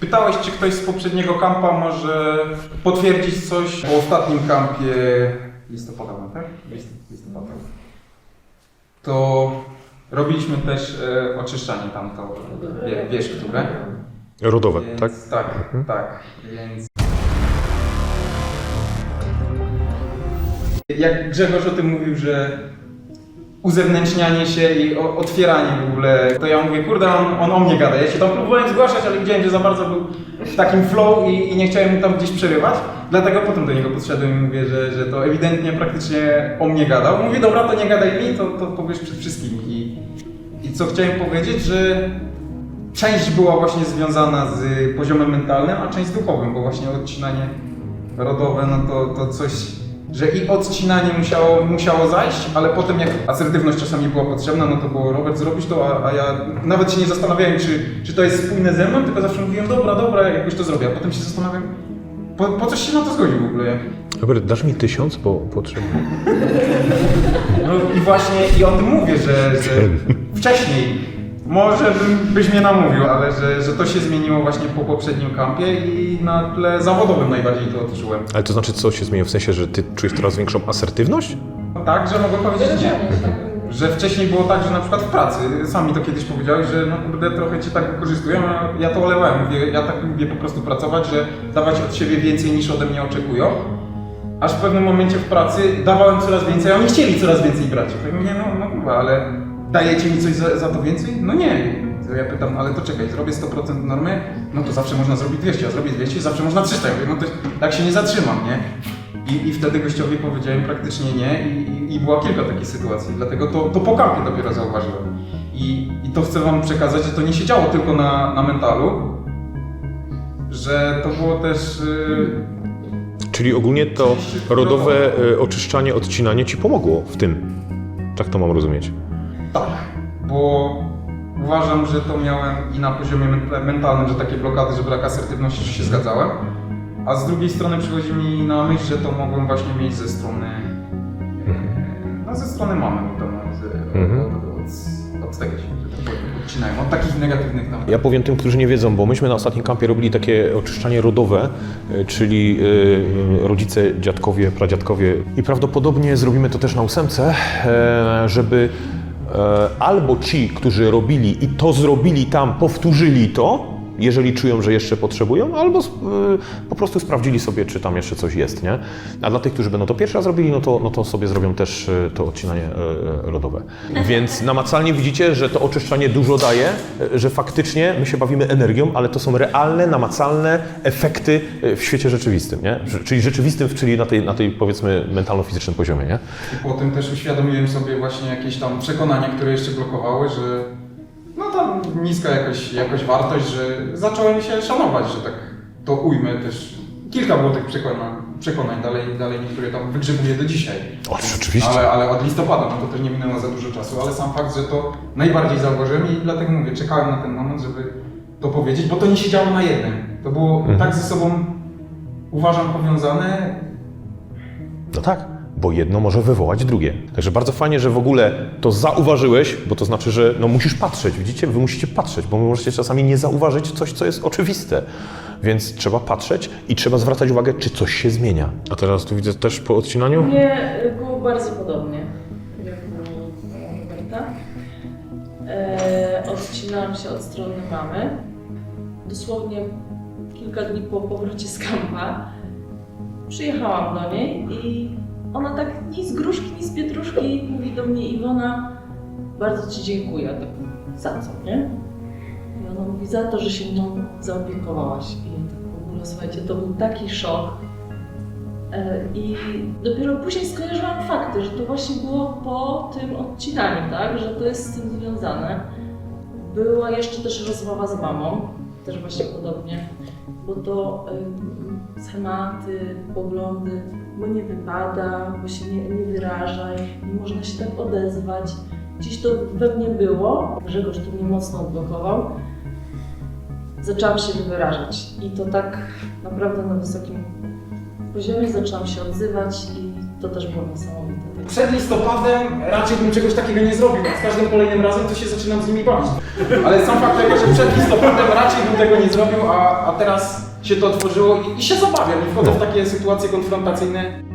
Pytałeś, czy ktoś z poprzedniego kampa może potwierdzić coś o ostatnim kampie listopadowym, tak? List- Listopada. To robiliśmy też e, oczyszczanie tamto, wie, wiesz, które? Rodowe, Więc, tak? Tak, tak. Więc... Jak Grzegorz o tym mówił, że uzewnętrznianie się i o, otwieranie w ogóle, to ja mówię, kurde, on, on o mnie gada. Ja się tam próbowałem zgłaszać, ale widziałem, że za bardzo był w takim flow i, i nie chciałem mu tam gdzieś przerywać. Dlatego potem do niego podszedłem i mówię, że, że to ewidentnie praktycznie o mnie gadał. Mówi, dobra, to nie gadaj mi, to, to powiesz przed wszystkimi. I, I co chciałem powiedzieć, że część była właśnie związana z poziomem mentalnym, a część z duchowym, bo właśnie odcinanie rodowe, no to, to coś, że i odcinanie musiało, musiało zajść, ale potem jak asertywność czasami była potrzebna, no to było Robert zrobić to, a, a ja nawet się nie zastanawiałem, czy, czy to jest spójne ze mną, tylko zawsze mówiłem, dobra, dobra, jakoś to zrobię, a potem się zastanawiam, po, po coś się na to zgodził w ogóle. Robert, dasz mi tysiąc, bo potrzebuję. No i właśnie i o tym mówię, że, że wcześniej może bym, byś mnie namówił, ale że, że to się zmieniło właśnie po poprzednim kampie i na tle zawodowym najbardziej to odczułem. Ale to znaczy, co się zmieniło? W sensie, że ty czujesz coraz większą asertywność? Tak, że mogę powiedzieć nie. Że wcześniej było tak, że na przykład w pracy, sami to kiedyś powiedziałeś, że no kurde, trochę cię tak wykorzystują, a ja to olewałem. Mówię, ja tak lubię po prostu pracować, że dawać od siebie więcej niż ode mnie oczekują. Aż w pewnym momencie w pracy dawałem coraz więcej, a oni chcieli coraz więcej brać. Tak mówię, no, no kurwa, ale dajecie mi coś za, za to więcej? No nie. To ja pytam, ale to czekaj, zrobię 100% normy, no to zawsze można zrobić 200, a zrobię 200, zawsze można 300. Ja mówię, no to tak się nie zatrzymam, nie? I, I wtedy gościowi powiedziałem praktycznie nie i, i, i była kilka takich sytuacji, dlatego to, to po kampie dopiero zauważyłem. I, I to chcę wam przekazać, że to nie się działo tylko na, na mentalu, że to było też... Yy, Czyli ogólnie to rodowe e, oczyszczanie, odcinanie ci pomogło w tym. Tak to mam rozumieć. Tak, bo uważam, że to miałem i na poziomie men- mentalnym, że takie blokady, że brak asertywności, że się zgadzałem. A z drugiej strony przychodzi mi na myśl, że to mogłem właśnie mieć ze strony. e, No, ze strony mamy w domu, z, Mhm. od, tego się, tak odcinają, od takich negatywnych tam. Ja powiem tym, którzy nie wiedzą, bo myśmy na ostatnim kampie robili takie oczyszczanie rodowe, e, czyli e, rodzice, dziadkowie, pradziadkowie i prawdopodobnie zrobimy to też na ósemce, e, żeby albo ci, którzy robili i to zrobili tam, powtórzyli to, jeżeli czują, że jeszcze potrzebują, albo e, po prostu sprawdzili sobie, czy tam jeszcze coś jest, nie? A dla tych, którzy będą to pierwszy raz robili, no to, no to sobie zrobią też e, to odcinanie e, e, rodowe. Więc namacalnie widzicie, że to oczyszczanie dużo daje, że faktycznie my się bawimy energią, ale to są realne, namacalne efekty w świecie rzeczywistym, nie? Czyli rzeczywistym, czyli na tej, na tej powiedzmy mentalno-fizycznym poziomie, nie? I po tym też uświadomiłem sobie właśnie jakieś tam przekonania, które jeszcze blokowały, że niska jakoś, jakoś wartość, że zacząłem się szanować, że tak to ujmę też. Kilka było tych przekonań, przekonań dalej, dalej niektóre tam wygrzebuję do dzisiaj. O, rzeczywiście. Ale, ale od listopada, no to też nie minęło za dużo czasu, ale sam fakt, że to najbardziej zauważyłem i dlatego mówię, czekałem na ten moment, żeby to powiedzieć, bo to nie siedziało na jednym. To było Mhm. tak ze sobą, uważam, powiązane, No tak, bo jedno może wywołać drugie. Także bardzo fajnie, że w ogóle to zauważyłeś, bo to znaczy, że no musisz patrzeć, widzicie? Wy musicie patrzeć, bo wy możecie czasami nie zauważyć coś, co jest oczywiste. Więc trzeba patrzeć i trzeba zwracać uwagę, czy coś się zmienia. A teraz tu widzę też po odcinaniu. Nie, było bardzo podobnie, jak u Roberta. E, odcinałam się od strony mamy. Dosłownie kilka dni po powrocie z kampa przyjechałam do niej i ona tak ni z gruszki, ni z pietruszki mówi do mnie Iwona, bardzo Ci dziękuję. Tak, za co, nie? I ona mówi, za to, że się mną zaopiekowałaś. I tak w ogóle, słuchajcie, to był taki szok. E, I dopiero później skojarzyłam fakty, że to właśnie było po tym odcinaniu, tak? Że to jest z tym związane. Była jeszcze też rozmowa z mamą, też właśnie podobnie, bo to ym, schematy, poglądy, bo nie wypada, bo się nie, nie wyraża, nie można się tak odezwać. Gdzieś to we mnie było. Grzegorz to mnie mocno odblokował. Zaczęłam się wyrażać i to tak naprawdę na wysokim poziomie zaczęłam się odzywać i to też było niesamowite. Przed listopadem raczej bym czegoś takiego nie zrobił, z każdym kolejnym razem to się zaczynam z nimi bawić. Ale sam fakt tego, że przed listopadem raczej bym tego nie zrobił, a, a teraz się to tworzyło i, i się zabawiam i wchodzę w no. takie sytuacje konfrontacyjne.